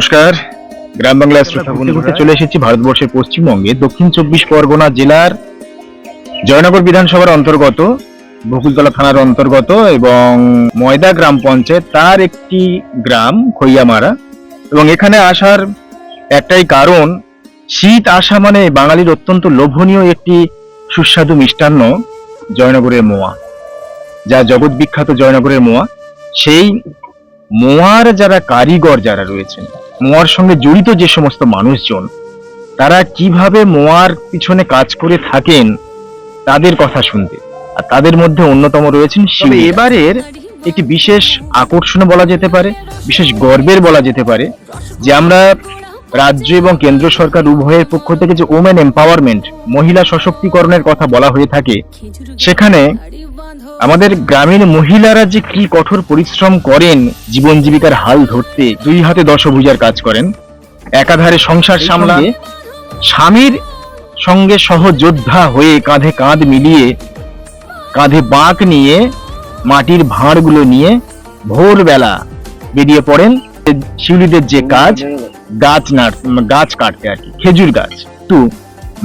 নমস্কার। গ্রাম বাংলা শ্রোতা চলে এসেছি ভারতবর্ষের পশ্চিমবঙ্গে। দক্ষিণ চব্বিশ পরগনা জেলার জয়নগর বিধানসভার অন্তর্গত বকুলতলা থানার অন্তর্গত এবং ময়দা গ্রাম পঞ্চায়েত তার একটি গ্রাম খৈয়ামারা। এবং এখানে আসার একটাই কারণ শীত আসা মানে বাঙালির অত্যন্ত লোভনীয় একটি সুস্বাদু মিষ্টান্ন জয়নগরের মোয়া। যা জগৎ বিখ্যাত জয়নগরের মোয়া। সেই মোয়ার যারা কারিগর যারা রয়েছেন মোয়ার সঙ্গে জড়িত যে সমস্ত মানুষজন তারা কীভাবে মোয়ার পিছনে কাজ করে থাকেন তাদের কথা শুনতে। আর তাদের মধ্যে অন্যতম রয়েছেন তবে এবারের একটি বিশেষ আকর্ষণ বলা যেতে পারে বিশেষ গর্বের বলা যেতে পারে যে আমরা রাজ্য এবং কেন্দ্র সরকার উভয়ের পক্ষ থেকে যে ওমেন এম্পাওয়ারমেন্ট মহিলা সশক্তিকরণের কথা বলা হয়ে থাকে সেখানে আমাদের গ্রামের মহিলারা যে কি কঠোর পরিশ্রম করেন জীবন জীবিকার হাল ধরতে দুই হাতে দশভুজার কাজ করেন একাধারে সংসার সামলান স্বামীর সঙ্গে সহযোদ্ধা হয়ে কাঁধে কাঁধ মিলিয়ে কাঁধে বাঁক নিয়ে মাটির ভাঁড়গুলো নিয়ে ভোরবেলা বেরিয়ে পড়েন। শিউলিদের যে কাজ গাছ নাট গাছ কাটতে আর কি খেজুর গাছ। তো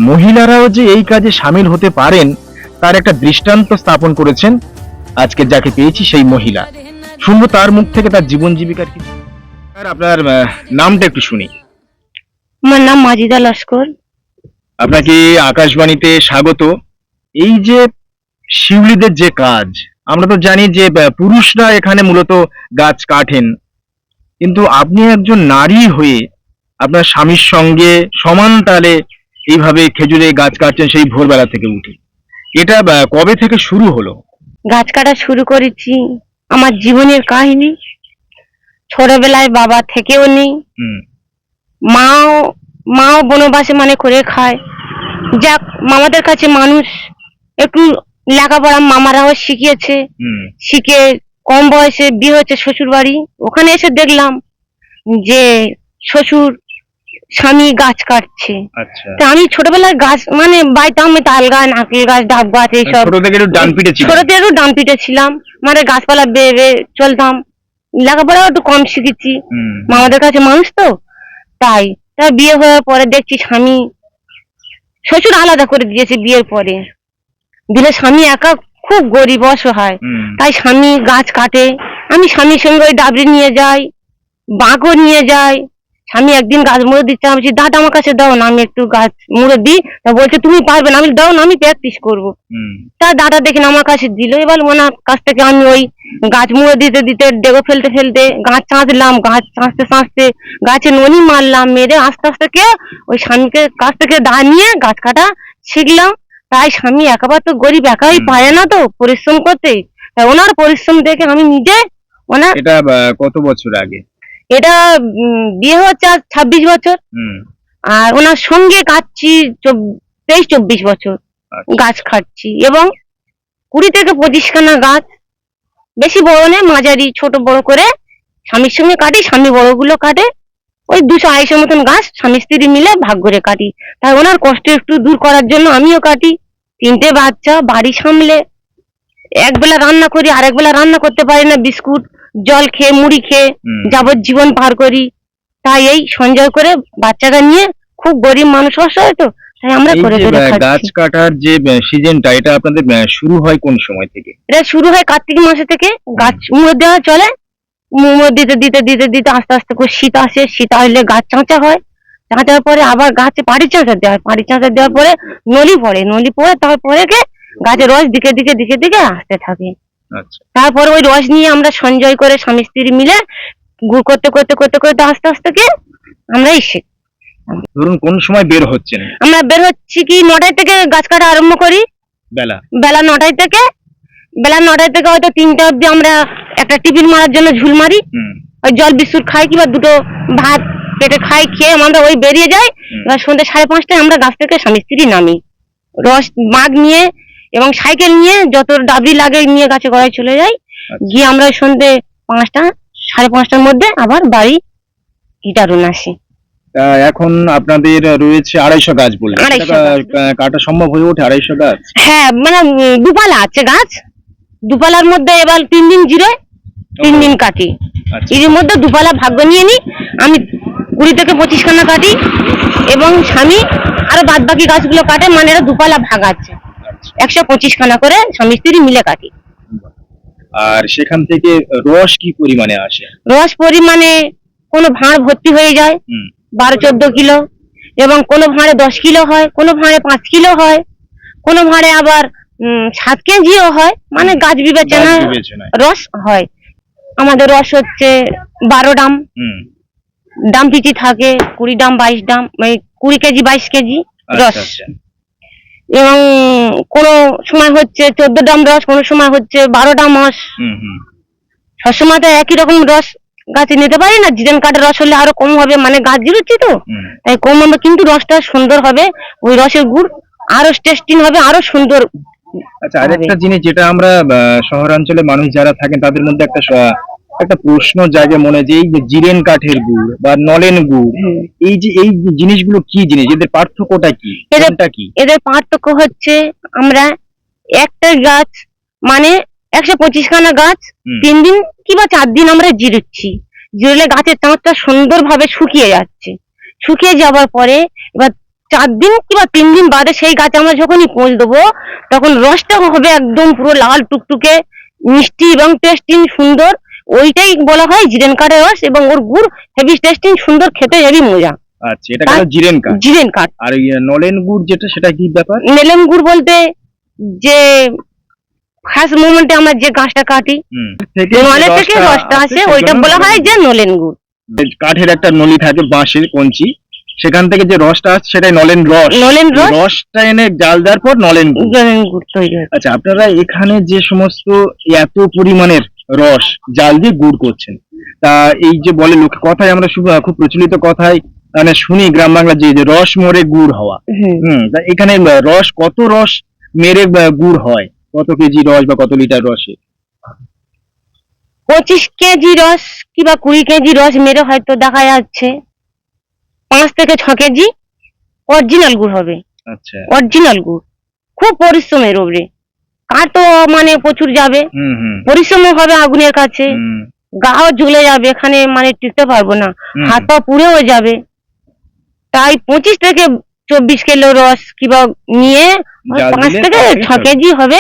মহিলারাও যে এই কাজে সামিল হতে পারেন তার একটা দৃষ্টান্ত স্থাপন করেছেন আজকে যাকে পেয়েছি সেই মহিলা। শুনব তার মুখ থেকে তার জীবন জীবিকার কিছু আর আপনার নামটা একটু শুনি। আমার নাম মাজিদা লস্কর। আপনাকে আকাশবাণীতে স্বাগত? এই যে শিউলিদের যে কাজ আমরা তো জানি যে পুরুষরা এখানে মূলত গাছ কাটেন। কিন্তু আপনি একজন নারী হয়ে আপনার স্বামীর সঙ্গে সমান তালে এইভাবে খেজুরে গাছ কাটছেন সেই ভোরবেলা থেকে উঠে। এটা কবে থেকে শুরু হলো? গাছ কাটা শুরু করেছি। আমার জীবনের কাহিনী ছোটবেলায় বাবা থেকেও নেই। মাও মাও বনবাসে মানে করে খায়। যাক মামাদের কাছে মানুষ একটু লেখাপড়া মামারাও শিখিয়েছে। শিখে কম বয়সে বিয়ে হচ্ছে শ্বশুর বাড়ি ওখানে এসে দেখলাম যে শ্বশুর স্বামী গাছ কাটছে। আচ্ছা। তা আমি ছোটবেলায় গাছ মানে বাইতাম তাল গাছ নারকেল গাছ ডাব গাছ এইসব ছোট থেকে একটু ডান পিঠে ছিল ছোট থেকে একটু ডান ছিলাম। মানে গাছপালা বেয়ে বেয়ে চলতাম। লেখাপড়াও একটু কম শিখেছি। মামাদের কাছে মানুষ তো তাই। তা বিয়ে হওয়ার পরে দেখছি স্বামী শ্বশুর আলাদা করে দিয়েছে বিয়ের পরে। দিলে স্বামী একা খুব গরিব অসহায়। তাই স্বামী গাছ কাটে। আমি স্বামীর সঙ্গে ওই ডাবরি নিয়ে যাই বাঁকও নিয়ে যাই। স্বামী একদিন গাছ মুড়ে দিচ্ছে আমি বলছি, দাদা আমার কাছে দাও না আমি একটু গাছ মুড়ে দিই। তা বলছে তুমি পারবে না। আমি দাও না আমি প্র্যাকটিস করব। তা দাদা দেখেন আমার কাছে দিল। এবার ওনার কাছ থেকে আমি ওই গাছ মুড়ে দিতে দিতে ডেগো ফেলতে ফেলতে গাছ চাঁচলাম গাছ চাঁচতে চাঁচতে গাছে ননি মারলাম মেরে আস্তে আস্তে কে ওই স্বামীকে কাছ থেকে দা নিয়ে গাছ কাটা শিখলাম তাই স্বামী একেবারে তো গরিব একাই। পারে না তো পরিশ্রম করতে। তাই ওনার পরিশ্রম দেখে আমি নিজে ওনার এটা কত বছর আগে? এটা বিয়ে হচ্ছে আজ ছাব্বিশ বছর। আর ওনার সঙ্গে কাটছি তেইশ চব্বিশ বছর। আচ্ছা। গাছ খাচ্ছি এবং কুড়ি থেকে পঁচিশ খানা গাছ বেশি বড় নেই মাঝারি ছোট বড় করে স্বামীর সঙ্গে কাটি স্বামী বড়গুলো কাটে। ওই দুশো আড়াইশো মতন গাছ স্বামী স্ত্রী মিলে ভাগ করে কাটি। তাই ওনার কষ্ট একটু দূর করার জন্য আমিও কাটি। তিনটে বাচ্চা বাড়ি সামলে একবেলা রান্না করি আরেক বেলা রান্না করতে পারি না বিস্কুট জল খেয়ে মুড়ি খেয়ে। যাবজ্জীবন পার করি। তাই এই সঞ্চয় করে বাচ্চাটা নিয়ে খুব গরিব মানুষ অসহায় তো। তাই আমরা করে করে গাছ কাটার যে সিজনটা এটা আপনাদের শুরু হয় কোন সময় থেকে? এটা শুরু হয় কার্তিক মাসে থেকে। গাছ মুড়ে দেওয়া চলে। মুড়ে দিতে দিতে দিতে দিতে আস্তে আস্তে করে শীত আসে। শীত আসলে গাছ চাঁচা হয়। চাঁচার পরে আবার গাছে পাড়ি চাঁচা দেওয়া হয়। পাড়ি চাঁচা দেওয়ার পরে নলি পড়ে নলি পড়ে তারপরে গাছের রস দিকে দিকে দিকে দিকে আসতে থাকে। তারপরে ওই রস নিয়ে আমরা সঞ্জয় করে স্বামী স্ত্রী মিলে গুড় করতে করতে করতে করতে আস্তে আস্তে কে আমরা এসে ধরুন কোন সময় বের হচ্ছেন? আমরা বের হচ্ছি কি নটায় থেকে গাছ কাটা আরম্ভ করি? বেলা। বেলা নটায় থেকে। বেলা নটায় থেকে হয়তো তিনটা অবধি আমরা একটা টিফিন মারার জন্য ঝুল মারি। ওই জল বিস্কুট খাই কিংবা দুটো ভাত পেটে খাই খেয়ে আমরা ওই বেরিয়ে যাই। এবার সন্ধ্যে সাড়ে পাঁচটায় আমরা গাছ থেকে স্বামী স্ত্রী নামি। রস মাগ নিয়ে এবং সাইকেল নিয়ে যত ডাবরি লাগে নিয়ে গাছে গড়ায় চলে যাই। আচ্ছা। গিয়ে আমরা সন্ধ্যে পাঁচটা সাড়ে পাঁচটার মধ্যে আবার বাড়ি গিটারুন আসি। এখন আপনাদের রয়েছে আড়াইশো গাছ গাছ। কাটা সম্ভব হয়ে ওঠে আড়াইশো গাছ? হ্যাঁ মানে দুপালা আছে গাছ। দুপালার মধ্যে এবার তিন দিন জিরোয় তিন দিন কাটি। আচ্ছা। এর মধ্যে দুপালা ভাগ্য নিয়ে নি আমি কুড়ি থেকে পঁচিশ খানা কাটি এবং স্বামী আরও বাদ বাকি গাছগুলো কাটে মানে এরা দুপালা ভাগ আছে। একশো পঁচিশ খানা করে স্বামী স্ত্রী মিলে কাটি। আর সেখান থেকে রস কি পরিমাণে আসে? রস পরিমাণে কোনো ভাঁড় ভর্তি হয়ে যায় বারো চোদ্দ কিলো এবং কোনো ভাঁড়ে দশ কিলো হয় কোনো ভাঁড়ে পাঁচ কিলো হয় কোনো ভাঁড়ে আবার সাত কেজিও হয় মানে গাছ বিবেচনা রস হয়। আমাদের রস হচ্ছে বারো ডাম। ডাম পিচি থাকে কুড়ি ডাম বাইশ ডাম মানে কুড়ি কেজি বাইশ কেজি আচ্ছা রস। আচ্ছা। এবং কোনো সময় হচ্ছে চোদ্দ ডাম রস কোনো সময় হচ্ছে বারো ডাম রস হুম হুম। সবসময় তো একই রকম রস গাছে নিতে পারি না জিরেন কাঠের রস হলে আরও কম হবে মানে গাছ জিরুচ্ছি তো। তাই কম হবে কিন্তু রসটা সুন্দর হবে ওই রসের গুড় আরও টেস্টিং হবে আরও সুন্দর আচ্ছা আরেকটা জিনিস যেটা আমরা শহরাঞ্চলে মানুষ যারা থাকেন তাদের মধ্যে একটা একটা প্রশ্ন জাগে মনে যে এই যে জিরেন কাঠের গুড় বা নলেন গুড় এই যে এই জিনিসগুলো কি জিনিস? এদের পার্থক্যটা কি? এদের- কোনটা কি? এদের পার্থক্য হচ্ছে আমরা একটা গাছ মানে একশো পঁচিশ খানা গাছ তিন দিন কিংবা চার দিন আমরা জিরুচ্ছি জিরলে গাছের চাঁদটা সুন্দরভাবে শুকিয়ে যাচ্ছে। শুকিয়ে যাওয়ার পরে এবার চার দিন কিংবা তিন দিন বাদে সেই গাছে আমরা যখনই পোঁচ দেবো তখন রসটা হবে একদম পুরো লাল টুকটুকে মিষ্টি এবং টেস্টিং সুন্দর। ওইটাই বলা হয় জিরেন কাঠের রস এবং ওর গুড় হেভি টেস্টিং সুন্দর খেতে হেভি মজা। আচ্ছা এটা গেল জিরেন কাঠ? জিরেন কাঠ। আর নলেন গুড় যেটা সেটা কি ব্যাপার? নেলেম গুড় বলতে যে ফার্স্ট মোমেন্টে আমরা যে গাছটা কাটি হুম। থেকে রসটা আসে, ওইটা বলা হয় যে নলেন গুড়। কাঠের একটা নলি থাকে বাঁশের কঞ্চি। সেখান থেকে যে রসটা আসছে সেটাই নলেন রস। নলেন রস। রসটা এনে জাল দেওয়ার পর নলেন গুড়। আচ্ছা আপনারা এখানে যে সমস্ত এত পরিমাণের রস জাল দিয়ে গুড় করছেন। তা এই যে বলে লোক কথায় আমরা খুব প্রচলিত কথায় মানে শুনি গ্রাম বাংলা যে রস মরে গুড় হওয়া। হুম। হুম তা এখানে রস কত রস মেরে গুড় হয়? কত কেজি রস বা কত লিটার রসে পঁচিশ কেজি রস কিংবা কুড়ি কেজি রস মেরে হয়তো দেখা যাচ্ছে। পাঁচ থেকে ছ কেজি অরিজিনাল গুড় হবে। আচ্ছা। অরিজিনাল গুড়। খুব পরিশ্রমের ওপরে তো মানে প্রচুর যাবে। হুম হুম। পরিশ্রম হবে আগুনের কাছে। গাও জ্বলে যাবে এখানে মানে টিকতে পারব না। হাত পা পুড়েও যাবে। তাই পঁচিশ থেকে চব্বিশ কিলো রস কিংবা নিয়ে পাঁচ থেকে ছ কেজি হবে।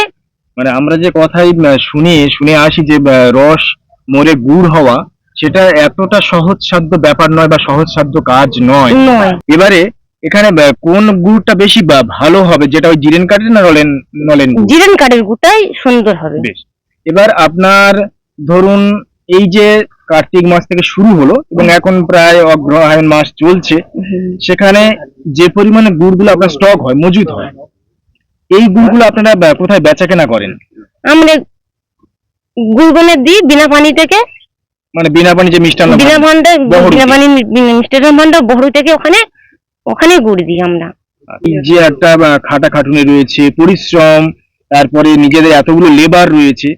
মানে আমরা যে কথাই শুনি শুনে আসি যে রস মরে গুড় হওয়া সেটা এতটা সহজসাধ্য ব্যাপার নয় বা সহজসাধ্য কাজ নয়। নয়। এবারে এখানে কোন গুড়টা বেশি বা- ভালো হবে? যেটা ওই জিরেন কাঠের না নলেন নলেন জিরেন কাঠের গুটাই সুন্দর হবে। বেশ। এবার আপনার ধরুন এই যে কার্তিক মাস থেকে শুরু হলো এবং এখন প্রায় অগ্রহায়ণ মাস চলছে সেখানে যে পরিমাণে গুড়গুলো আপনার স্টক হয় মজুদ হয় এই গুড়গুলো আপনারা কোথায় বেচা কেনা করেন? আমরা গুড়গুনে দিই বিনা পানি থেকে। মানে বিনা পানি যে মিষ্টান্ন বিনা ভান্ডার। বিনা পানি মিষ্টান্ন ভান্ডার বহরু থেকে ওখানে ওখানে গুড় দিই আমরা। এই যে একটা আহ, খাটাখাটুনি রয়েছে পরিশ্রম তারপরে নিজেদের এতগুলো লেবার রয়েছে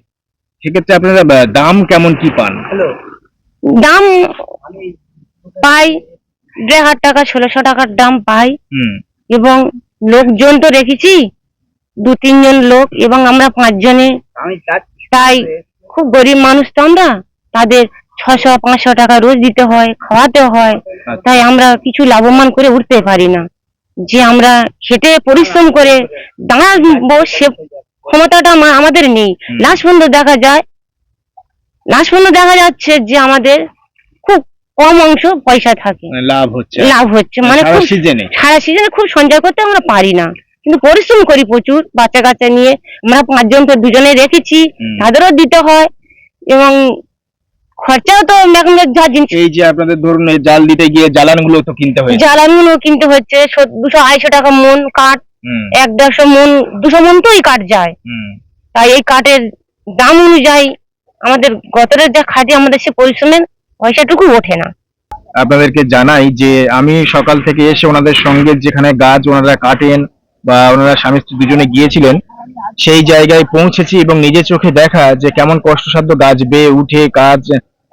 সেক্ষেত্রে আপনারা দাম কেমন কি পান? দাম পাই দেড় হাজার টাকা ষোলোশো টাকার দাম পাই। হুম। এবং লোকজন তো রেখেছি দু তিনজন লোক এবং আমরা পাঁচজনে। তাই খুব গরিব মানুষ তো আমরা তাদের ছশো পাঁচশো টাকা রোজ দিতে হয় খাওয়াতে হয়। তাই আমরা কিছু লাভবান করে উঠতে পারি না। যে আমরা খেটে পরিশ্রম করে দাঁড়াবো সে ক্ষমতাটা আমা- আমাদের নেই। লাস্ট পর্যন্ত দেখা যায়। লাস্ট পর্যন্ত দেখা যাচ্ছে যে আমাদের খুব কম অংশ পয়সা থাকে। মানে লাভ হচ্ছে। লাভ হচ্ছে। মানে সারা খুব সিজনে। সারা সিজনে খুব সঞ্চয় করতে আমরা পারি না। কিন্তু পরিশ্রম করি প্রচুর। বাচ্চা কাচ্চা নিয়ে আমরা পাঁচজন তো দুজনে রেখেছি। তাদেরও দিতে হয়। এবং খরচাও তো এখন যা জিনিস এই যে আপনাদের ধরুন এই জাল দিতে গিয়ে জ্বালানগুলো তো কিনতে হয় জ্বালানিও কিনতে হচ্ছে দুশো আড়াইশো টাকা মন কাঠ এক দেড়শো মন দুশো মন তো এই কাঠ যায়। তাই এই কাঠের দাম অনুযায়ী আমাদের গতরের যা খাটি আমাদের সে পরিশ্রমের পয়সাটুকু ওঠে না। আপনাদেরকে জানাই যে আমি সকাল থেকে এসে ওনাদের সঙ্গে যেখানে গাছ ওনারা কাটেন বা ওনারা স্বামী স্ত্রী দুজনে গিয়েছিলেন সেই জায়গায় পৌঁছেছি এবং নিজের চোখে দেখা যে কেমন কষ্টসাধ্য গাছ বেয়ে উঠে গাছ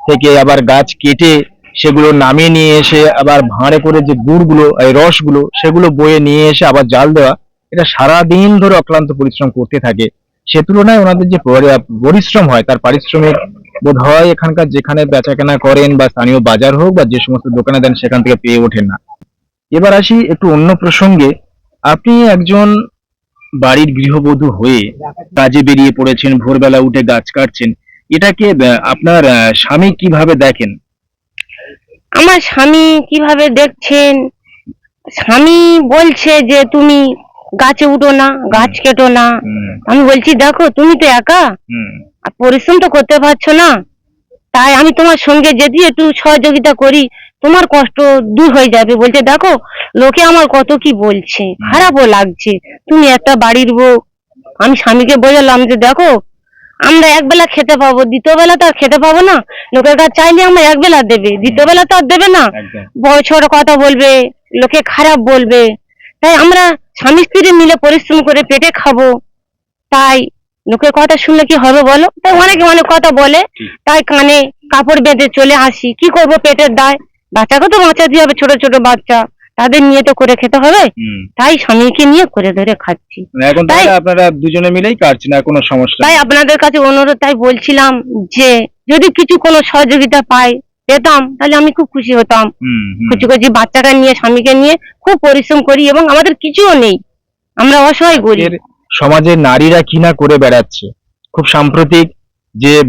থেকে আবার গাছ কেটে সেগুলো নামিয়ে নিয়ে এসে আবার ভাঁড়ে করে যে গুড়গুলো, এই রসগুলো, সেগুলো বয়ে নিয়ে এসে আবার জাল দেওয়া, এটা সারা দিন ধরে অক্লান্ত পরিশ্রম করতে থাকে। সে তুলনায় ওনাদের যে পরিশ্রম হয়, তার পারিশ্রমিক বোধ হয় এখানকার যেখানে বেচাকেনা করেন বা স্থানীয় বাজার হোক বা যে সমস্ত দোকানে দেন, সেখান থেকে পেয়ে ওঠেন না। এবার আসি একটু অন্য প্রসঙ্গে। আপনি একজন বাড়ির গৃহবধূ হয়ে কাজে বেরিয়ে পড়েছেন, ভোরবেলা উঠে গাছ কাটছেন। এটাকে আপনার স্বামী কীভাবে দেখেন? আমার স্বামী কীভাবে দেখছেন? স্বামী বলছে যে তুমি গাছে উঠো না গাছ কেটো না। আমি বলছি দেখো তুমি তো একা। আর পরিশ্রম তো করতে পারছ না। তাই আমি তোমার সঙ্গে যদি একটু সহযোগিতা করি তোমার কষ্ট দূর হয়ে যাবে। বলছে দেখো লোকে আমার কত কি বলছে। খারাপও লাগছে। তুমি একটা বাড়ির বউ। আমি স্বামীকে বোঝালাম যে দেখো আমরা একবেলা খেতে পাবো দ্বিতীয় বেলা তো আর খেতে পাবো না। লোকের কাছে চাইলে আমরা একবেলা দেবে দ্বিতীয় বেলা তো আর দেবে না। বড় ছোট কথা বলবে লোকে খারাপ বলবে। তাই আমরা স্বামী স্ত্রী মিলে পরিশ্রম করে পেটে খাব। তাই লোকের কথা শুনলে কি হবে বলো? তাই অনেকে অনেক কথা বলে তাই কানে কাপড় বেঁধে চলে আসি। কি করব পেটের দায়? বাচ্চাকে তো বাঁচাতে হবে ছোট ছোট বাচ্চা। তাদের নিয়ে তো করে খেতে হবে। তাই স্বামীকে নিয়ে করে ধরে খাচ্ছি। এখন তাই- আপনারা দুজনে মিলেই কাটছেন আর কোনো সমস্যা তাই আপনাদের কাছে অনুরোধ তাই বলছিলাম যে যদি কিছু কোনো সহযোগিতা পাই পেতাম তাহলে আমি খুব খুশি হতাম। কুচি কুচি বাচ্চাকে নিয়ে স্বামীকে নিয়ে খুব পরিশ্রম করি এবং আমাদের কিছুও নেই। আমরা অসহায় গরিব। আজকের সমাজে নারীরা কি না করে বেড়াচ্ছে? খুব সাম্প্রতিক যে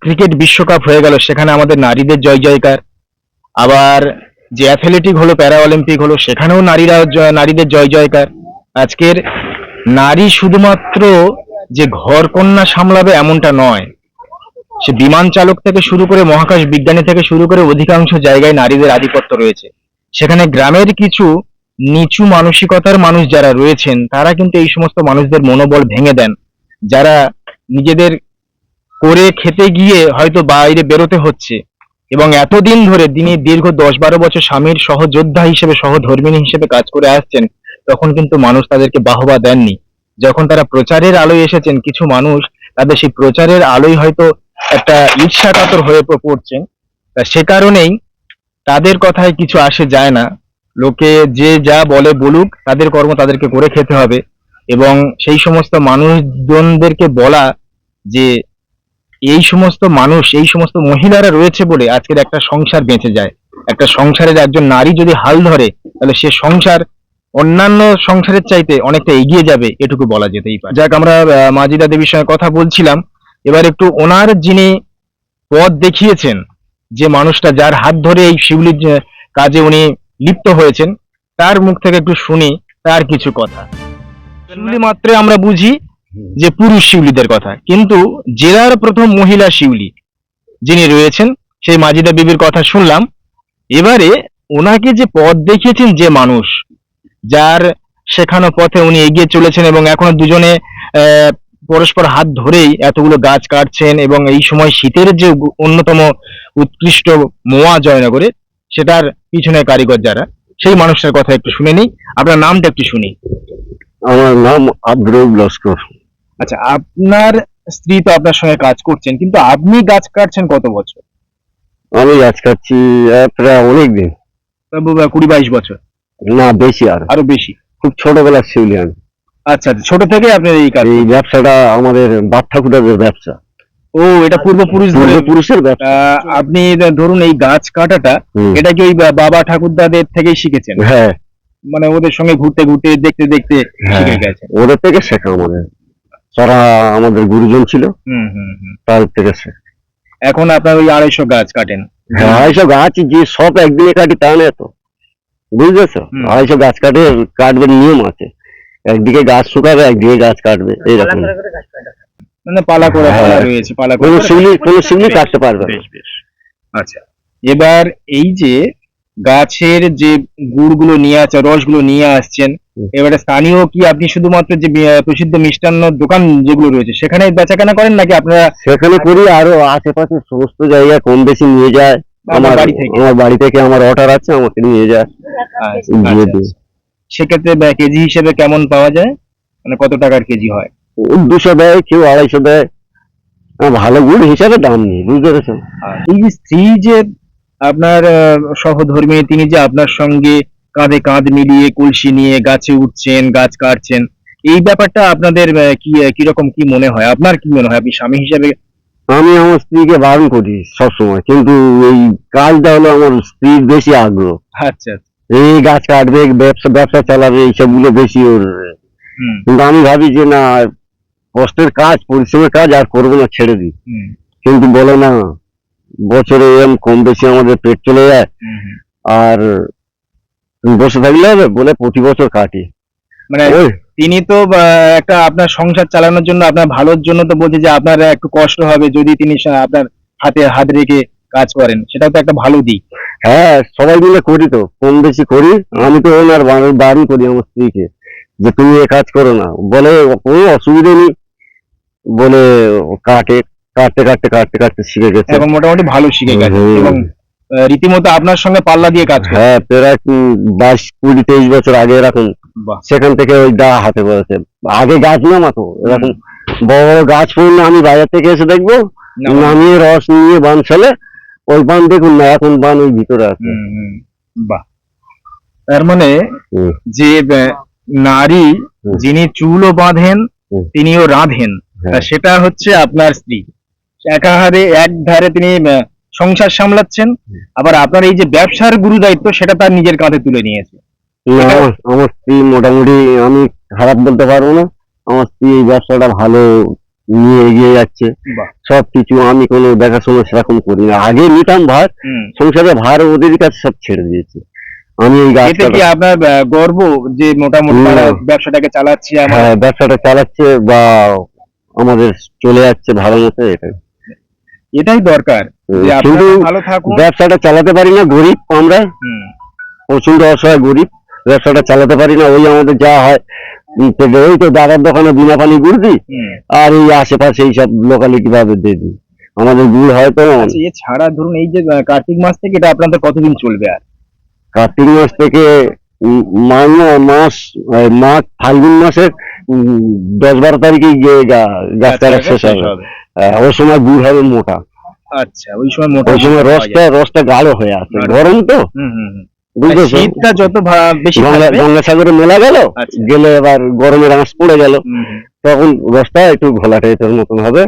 ক্রিকেট বিশ্বকাপ হয়ে গেল সেখানে আমাদের নারীদের জয় জয়কার আবার যে অ্যাথলেটিক হলো প্যারা অলিম্পিক হলো, সেখানেও নারীরা নারীদের জয় জয়কার। আজকের নারী শুধুমাত্র যে ঘর কন্যা সামলাবে এমনটা নয়, সে বিমান চালক থেকে শুরু করে মহাকাশ বিজ্ঞানী থেকে শুরু করে অধিকাংশ জায়গায় নারীদের আধিপত্য রয়েছে। সেখানে গ্রামের কিছু নিচু মানসিকতার মানুষ যারা রয়েছেন, তারা কিন্তু এই সমস্ত মানুষদের মনোবল ভেঙে দেন। যারা নিজেদের করে খেতে গিয়ে হয়তো বাইরে বেরোতে হচ্ছে এবং এতদিন ধরে তিনি দীর্ঘ দশ বারো বছর স্বামীর সহযোদ্ধা হিসেবে সহধর্মিণী হিসেবে কাজ করে আসছেন, তখন কিন্তু মানুষ তাদেরকে বাহবা দেননি। যখন তারা প্রচারের আলোয় এসেছেন, কিছু মানুষ তাদের সেই প্রচারের আলোয় হয়তো একটা ঈর্ষা কাতর হয়ে পড়ছেন। তা সে কারণেই তাদের কথায় কিছু আসে যায় না। লোকে যে যা বলে বলুক, তাদের কর্ম তাদেরকে করে খেতে হবে। এবং সেই সমস্ত মানুষজনদেরকে বলা যে এই সমস্ত মানুষ, এই সমস্ত মহিলারা রয়েছে বলে আজকের একটা সংসার বেঁচে যায়। একটা সংসারের একজন নারী যদি হাল ধরে, তাহলে সে সংসার অন্যান্য সংসারের চাইতে অনেকটা এগিয়ে যাবে, এটুকু বলা যেতেই পারে। যাক, আমরা মাজিদা দেবীর সঙ্গে কথা বলছিলাম। এবার একটু ওনার যিনি পথ দেখিয়েছেন, যে মানুষটা যার হাত ধরে এই শিউলির যে কাজে উনি লিপ্ত হয়েছেন, তার মুখ থেকে একটু শুনি, তার কিছু কথা। শিউলি মাত্রে আমরা বুঝি যে পুরুষ শিউলিদের কথা। কিন্তু জেলার প্রথম মহিলা শিউলি যিনি রয়েছেন সেই মাজিদা বিবির কথা শুনলাম। এবারে ওনাকে যে পথ দেখিয়েছেন যে মানুষ যার শেখানো পথে উনি এগিয়ে চলেছেন এবং এখনও দুজনে পরস্পর হাত ধরেই এতগুলো গাছ কাটছেন এবং এই সময় শীতের যে অন্যতম উৎকৃষ্ট মোয়া জয়নগরে সেটার পিছনে কারিগর যারা সেই মানুষটার কথা একটু শুনে নিই। আপনার নামটা একটু শুনি। আমার নাম আব্দুল লস্কর। আচ্ছা আপনার স্ত্রী তো আপনার সঙ্গে কাজ করছেন কিন্তু আপনি গাছ কাটছেন কত বছর? আমি গাছ কাটছি প্রায় অনেক দিন কুড়ি বাইশ বছর। না বেশি আর। আরও বেশি। খুব ছোটবেলার শিউলি আমি আচ্ছা আচ্ছা, ছোট থেকে আপনার এই কাজ এই ব্যবসাটা আমাদের বাপ ঠাকুরের ব্যবসা। ও এটা পূর্বপুরুষ পুরুষের ব্যবসা। আপনি ধরুন এই গাছ কাটাটা এটা কি ওই বাবা ঠাকুরদাদের থেকেই শিখেছেন? হ্যাঁ। মানে ওদের সঙ্গে ঘুরতে ঘুরতে দেখতে দেখতে হ্যাঁ। শিখে গেছেন। ওদের থেকে শেখা আমাদের। তারা আমাদের গুরুজন ছিল। হুম হুম হুম। তাদের থেকে এখন আপনার ওই আড়াইশো গাছ কাটেন। হ্যাঁ আড়াইশো গাছ যে সব একদিনে কাটি তা না তো। বুঝতেছো আড়াইশো গাছ কাটে কাটবে নিয়ম আছে। একদিকে গাছ শুকাবে একদিকে গাছ কাটবে এইরকম। মানে পালা করে হ্যাঁ। পালা রয়েছে পালা করে কোনো শিউলি কোনো শিউলি কাটতে পারবে বেশ বেশ। আচ্ছা এবার এই যে গাছের যে গুড়গুলো নিয়ে আসছে রসগুলো নিয়ে আসছেন। এবারে স্থানীয় কি আপনি শুধুমাত্র যে প্রসিদ্ধ মিষ্টান্ন দোকান যেগুলো রয়েছে সেখানে বেচাকেনা করেন নাকি আপনারা সেখানে করি আরও আশেপাশে সমস্ত জায়গায় কম বেশি নিয়ে যায়। আমার বাড়ি থেকে। আমার বাড়ি থেকে আমার অর্ডার আছে আমাকে নিয়ে যায়। আচ্ছা, আচ্ছা। আচ্ছা। সেক্ষেত্রে কেজি হিসেবে কেমন পাওয়া যায়? মানে কত টাকার কেজি হয়? দুশো দেয় কেউ আড়াইশো দেয়। ভালো গুড় হিসাবে দাম নেই বুঝতে পেরেছ আর এই যে স্ত্রী যে আপনার সহধর্মী তিনি যে আপনার সঙ্গে কাঁধে কাঁধ মিলিয়ে কলসি নিয়ে গাছে উঠছেন গাছ কাটছেন। এই ব্যাপারটা আপনাদের কি কীরকম কি মনে হয়? আপনার কি মনে হয়? আপনি স্বামী হিসেবে আমি আমার স্ত্রীকে বারণ করি সবসময় কিন্তু এই কাজটা হলো আমার স্ত্রীর বেশি আগ্রহ। আচ্ছা আচ্ছা। এই গাছ কাটবে ব্যবসা ব্যবসা চালাবে এইসবগুলো বেশি ওর। কিন্তু আমি ভাবি যে না কষ্টের কাজ পরিশ্রমের কাজ আর করব না ছেড়ে দিই। কিন্তু বলে না বছরে এরম কম বেশি আমাদের পেট চলে যায়। হুম, বসে থাকলে হবে বলে প্রতি বছর কাটি। মানে তিনি তো একটা আপনার সংসার চালানোর জন্য আপনার ভালোর জন্য তো বলছে যে আপনার একটু কষ্ট হবে যদি তিনি আপনার হাতে হাত রেখে কাজ করেন। সেটাও তো একটা ভালো দিক। হ্যাঁ সবাই মিলে করি তো। কম বেশি করি। আমি তো ওনার বারণ করি আমার স্ত্রীকে। যে তুমি এ কাজ করো না। বলে কোনো অসুবিধা নেই। বলে কাটে কাটতে কাটতে কাটতে কাটতে শিখে গেছে। এবং মোটামুটি ভালো শিখে গেছে। এবং রীতিমতো আপনার সঙ্গে পাল্লা দিয়ে কাজ করে। হ্যাঁ প্রায় বাইশ কুড়ি তেইশ বছর আগে এরকম সেখান থেকে ওই দা হাতে পড়েছে আগে গাছ নামাতো এরকম বড় বড় গাছ পড়লে আমি বাজার থেকে এসে দেখব নামিয়ে রস নিয়ে বান ফেলে ওই বান দেখুন না এখন বান ওই ভিতরে আছে। বাহ। তার মানে যে নারী। যিনি চুলও বাঁধেন তিনিও রাঁধেন। হ্যাঁ। সেটা হচ্ছে আপনার স্ত্রী। একাহারে এক ধারে তিনি সংসার সামলাচ্ছেন আবার আপনার এই যে ব্যবসার গুরু দায়িত্ব সেটা তার নিজের কাঁধে তুলে নিয়েছে। আমার স্ত্রী মোটামুটি আমি খারাপ বলতে পারব না। আমার স্ত্রী এই ব্যবসাটা ভালো নিয়ে এগিয়ে যাচ্ছে। বাহ। সবকিছু আমি কোনো দেখাশোনা সেরকম করি না। আগে নিতাম ভার। সংসারে ভার ওদের কাছে সব ছেড়ে দিয়েছে। আমি এই এতে কি আপনার গর্ব যে মোটামুটি ব্যবসাটাকে চালাচ্ছে? আমার হ্যাঁ ব্যবসাটা চালাচ্ছে বা আমাদের চলে যাচ্ছে ভালো মতো এটাই। এটাই দরকার যে কিন্তু ভালো থাকুন। ব্যবসাটা চালাতে পারি না গরিব আমরা। প্রচণ্ড অসহায় গরিব ব্যবসাটা চালাতে পারি না ওই আমাদের যা হয়। ওই তো দাদার দোকানে বিনা পানি গুড় দিই আর এই আশেপাশে এইসব লোকালিটি ভাবে দিয়ে দিই। আমাদের গুড় হয়তো আচ্ছা এছাড়া ধরুন এই যে কার্তিক মাস থেকে এটা আপনাদের কতদিন চলবে আর? কার্তিক মাস থেকে মাস মাঘ ফাল্গুন মাসের দশ বারো তারিখে গাছ কাটা শেষ হবে। হ্যাঁ, ওই সময় গুড় হবে মোটা। আচ্ছা ওই সময় মোটা ওই সময় রসটা রসটা গাঢ় হয়ে গরম তো? হুম, হুম, হুম। শীতটা যত বেশি গঙ্গাসাগরে মেলা গেল আচ্ছা। গেলে এবার গরমের আঁশ পড়ে গেল। তখন রসটা একটু ঘোলা টাইপের মতন হবে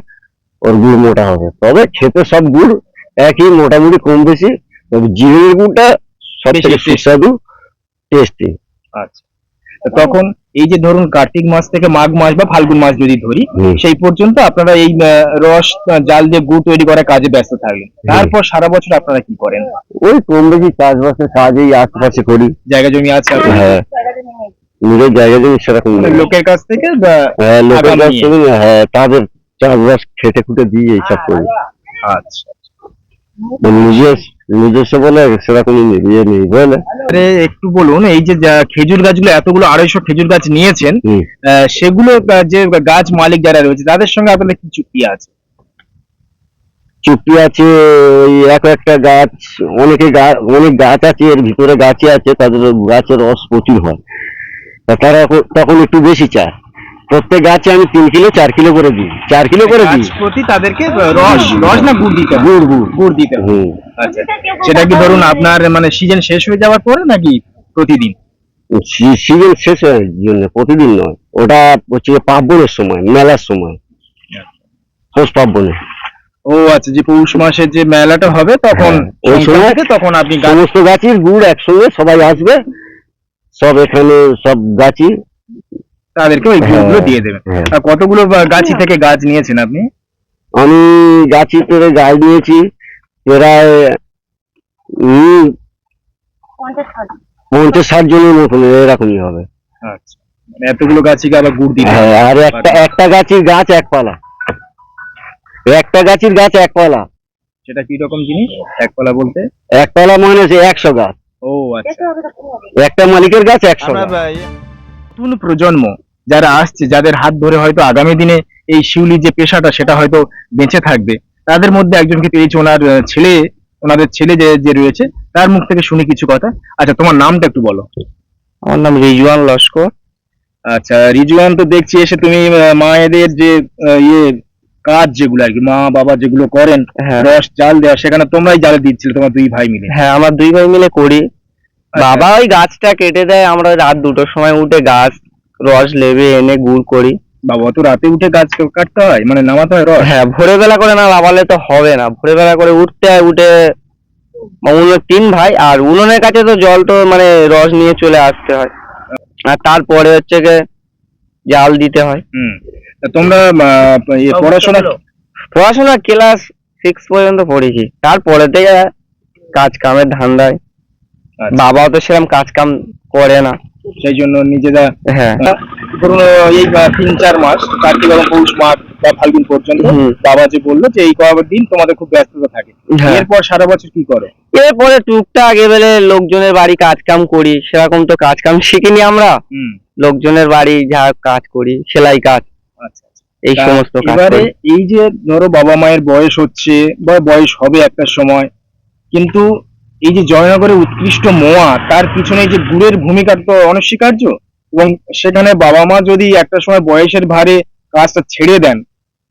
ওর গুড় মোটা হবে। তবে খেতে সব গুড় একই মোটামুটি কম বেশি তবে জিরের গুড়টা সব থেকে সুস্বাদু টেস্টি আচ্ছা। তখন এই যে ধরুন কার্তিক মাস থেকে মাঘ মাস বা ফাল্গুন মাস যদি ধরি সেই পর্যন্ত আপনারা এই রস জাল দিয়ে গুড় তৈরি করার কাজে ব্যস্ত থাকলেন তারপর সারা বছর আপনারা কি করেন? ওই কম বেশি চাষবাসের কাজেই আশেপাশে করি। জায়গা জমি আছে হ্যাঁ। নিজের জায়গা জমি সেরকম মানে লোকের কাছ থেকে হ্যাঁ লোকের কাছ থেকে হ্যাঁ তাদের চাষবাস খেটে খুটে দিয়ে এইসব করি। আচ্ছা। মানে নিজের নিজস্ব বলে সেরকম ইয়ে নেই বুঝলে? আরে একটু বলুন এই যে খেজুর গাছগুলো এতগুলো আড়াইশো খেজুর গাছ নিয়েছেন সেগুলো যে গাছ মালিক যারা রয়েছে তাদের সঙ্গে আপনাদের কি চুক্তি আছে? চুপি আছে ওই এক একটা গাছ অনেকে গা- অনেক গাছ আছে এর ভিতরে গাছে আছে তাদের গাছের রস প্রচুর হয়। তারা তখন একটু বেশি চায়। প্রত্যেক গাছে আমি তিন কিলো চার কিলো করে দিই। চার কিলো করে দিই। প্রতি তাদেরকে রস রস না গুড় দিতে গুড় গুড়। গুড় দিতে আচ্ছা। সেটা কি ধরুন আপনার মানে সিজন শেষ হয়ে যাওয়ার পরে নাকি প্রতিদিন? সিজন শেষ হওয়ার জন্য প্রতিদিন নয়। ওটা হচ্ছে পার্বণের সময় মেলার সময়। পৌষ পার্বণে। ও আচ্ছা যে পৌষ মাসের যে মেলাটা হবে তখন হ্যাঁ, ওই সময় তখন আপনি সমস্ত গাছের গুড় একসঙ্গে সবাই আসবে। সব এখানে সব গাছি তাদেরকে ওই গুড়গুলো হ্যাঁ, দিয়ে দেবেন। হ্যাঁ। আর কতগুলো গাছি থেকে গাছ নিয়েছেন আপনি? আমি গাছি পেরে গাছ নিয়েছি প্রায় পঞ্চাশ ষাট জনের মতন এরকমই হবে। আচ্ছা। মানে এতগুলো গাছিকে আবার গুড় দিতে হ্যাঁ, আর একটা একটা গাছের গাছ এক পালা। একটা গাছের গাছ এক পালা। সেটা কি রকম জিনিস? একপালা বলতে? এক পালা মানে হচ্ছে একশো গাছ। ও আচ্ছা। একটা মালিকের গাছ একশো নতুন প্রজন্ম যারা আসছে যাদের হাত ধরে হয়তো আগামী দিনে এই শিউলি যে পেশাটা সেটা হয়তো বেঁচে থাকবে। তাদের মধ্যে একজনকে পেয়েছি ওনার ছেলে ওনাদের ছেলে যে যে রয়েছে তার মুখ থেকে শুনি কিছু কথা। আচ্ছা তোমার নামটা একটু বলো। আমার নাম রিজওয়ান লস্কর। আচ্ছা রিজওয়ান তো দেখছি এসে তুমি মায়েদের যে ইয়ে কাজ যেগুলো আর কি মা বাবা যেগুলো করেন হ্যাঁ। রস জাল দেওয়া সেখানে তোমরাই জাল দিচ্ছিলে তোমার দুই ভাই মিলে। হ্যাঁ আমার দুই ভাই মিলে করি। আচ্ছা। বাবা ওই গাছটা কেটে দেয় আমরা রাত দুটোর সময় উঠে গাছ রস লেবে এনে গুড় করি। বাবা তো রাতে উঠে গাছ কাটতে হয়? মানে নামাতে হয় রস? হ্যাঁ ভোরে বেলা করে না লাভালে তো হবে না। ভোরে বেলা করে উঠতে হয় উঠে উনুনের তিন ভাই আর উনুনের কাছে তো জল তো মানে রস নিয়ে চলে আসতে হয়। আর তারপরে হচ্ছে গিয়ে জাল দিতে হয়। হুম। তোমরা ইয়ে পড়াশোনা পড়াশোনা ক্লাস সিক্স পর্যন্ত পড়েছি। তারপরে থেকে কাজ কামের ধান্দায়। আচ্ছা, বাবাও তো সেরকম কাজ কাম করে না। সেই জন্য নিজেরা হ্যাঁ। ধরুন এই তিন চার মাস কার্তিক এবং পৌষ মাস বা ফাল্গুন পর্যন্ত বাবা যে বলল যে এই কয়েক দিন তোমাদের খুব ব্যস্ততা থাকে। হ্যাঁ। এরপর সারা বছর কি করো? এরপরে টুকটাক এবারে লোকজনের বাড়ি কাজ কাম করি সেরকম তো কাজ কাম শিখিনি আমরা। লোকজনের বাড়ি যা কাজ করি সেলাই কাজ আচ্ছা আচ্ছা। এই সমস্ত কাজ এবারে এই যে ধরো বাবা মায়ের বয়স হচ্ছে বা বয়স হবে একটা সময় কিন্তু এই যে জয়নগরের উৎকৃষ্ট মোয়া তার পিছনে এই যে গুড়ের ভূমিকা তো অনস্বীকার্য? এবং সেখানে বাবা মা যদি একটা সময় বয়সের ভারে কাজটা ছেড়ে দেন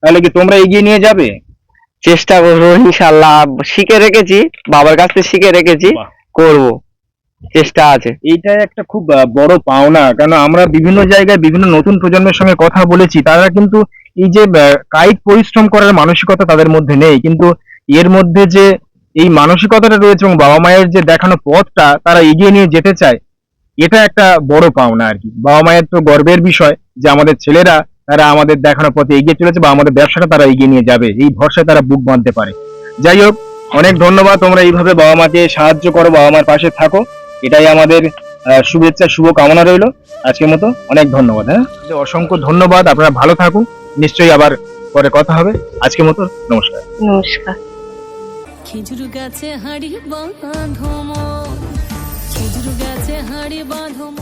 তাহলে কি তোমরা এগিয়ে নিয়ে যাবে? চেষ্টা করব ইনশাল্লাহ। শিখে রেখেছি বাবার কাছ থেকে শিখে রেখেছি। করব। চেষ্টা আছে। এইটা একটা খুব বড় পাওনা কেন আমরা বিভিন্ন জায়গায় বিভিন্ন নতুন প্রজন্মের সঙ্গে কথা বলেছি তারা কিন্তু এই যে কায়িক পরিশ্রম করার মানসিকতা তাদের মধ্যে নেই। কিন্তু এর মধ্যে যে এই মানসিকতাটা রয়েছে এবং বাবা মায়ের যে দেখানো পথটা তারা এগিয়ে নিয়ে যেতে চায় এটা একটা বড় পাওনা আর কি। বাবা মায়ের তো গর্বের বিষয় যে আমাদের ছেলেরা তারা আমাদের দেখানো পথে এগিয়ে চলেছে বা আমাদের ব্যবসাটা তারা এগিয়ে নিয়ে যাবে। এই ভরসায় তারা বুক বাঁধতে পারে। যাই হোক অনেক ধন্যবাদ। তোমরা এইভাবে বাবা মাকে সাহায্য করো বাবা মার পাশে থাকো। এটাই আমাদের আহ, শুভেচ্ছা শুভ কামনা রইল। আজকের মতো অনেক ধন্যবাদ হ্যাঁ? অসংখ্য ধন্যবাদ। আপনারা ভালো থাকুন। নিশ্চয়ই আবার পরে কথা হবে। আজকের মতো নমস্কার। নমস্কার। খেজুর গাছে হাড়ি বাঁধম খেজুর গাছে হাড়ি বাঁধম